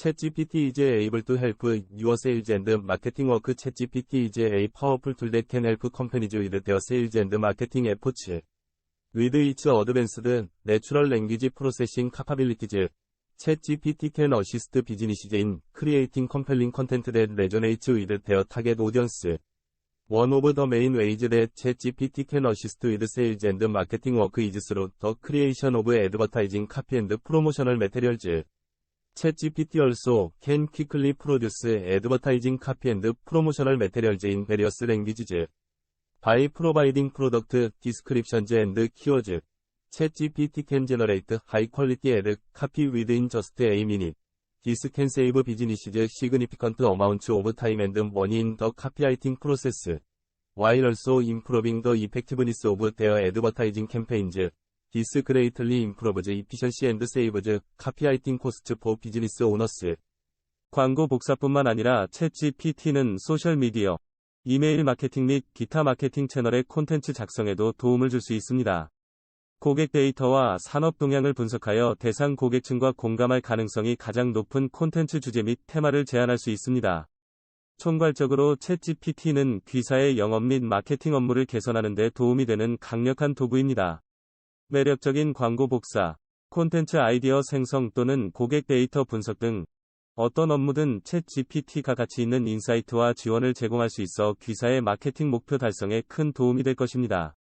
ChatGPT is able to help your sales and marketing work. ChatGPT is a powerful tool that can help companies with their sales and marketing efforts. With its advanced natural language processing capabilities, ChatGPT can assist businesses in creating compelling content that resonates with their target audience. One of the main ways that ChatGPT can assist with sales and marketing work is through the creation of advertising copy and promotional materials. ChatGPT also can quickly produce advertising copy and promotional materials in various languages. By providing product descriptions and keywords, ChatGPT can generate high-quality ad copy within just a minute. This can save businesses significant amounts of time and money in the copywriting process, while also improving the effectiveness of their advertising campaigns. This greatly improves efficiency and saves copywriting costs for business owners. 광고 복사뿐만 아니라 챗 GPT는 소셜미디어, 이메일 마케팅 및 기타 마케팅 채널의 콘텐츠 작성에도 도움을 줄 수 있습니다. 고객 데이터와 산업 동향을 분석하여 대상 고객층과 공감할 가능성이 가장 높은 콘텐츠 주제 및 테마를 제안할 수 있습니다. 총괄적으로 챗GPT는 귀사의 영업 및 마케팅 업무를 개선하는 데 도움이 되는 강력한 도구입니다. 매력적인 광고 복사, 콘텐츠 아이디어 생성 또는 고객 데이터 분석 등 어떤 업무든 챗 GPT가 가치 있는 인사이트와 지원을 제공할 수 있어 귀사의 마케팅 목표 달성에 큰 도움이 될 것입니다.